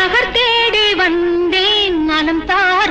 நகர் தேடி வந்தேன் மனம் தார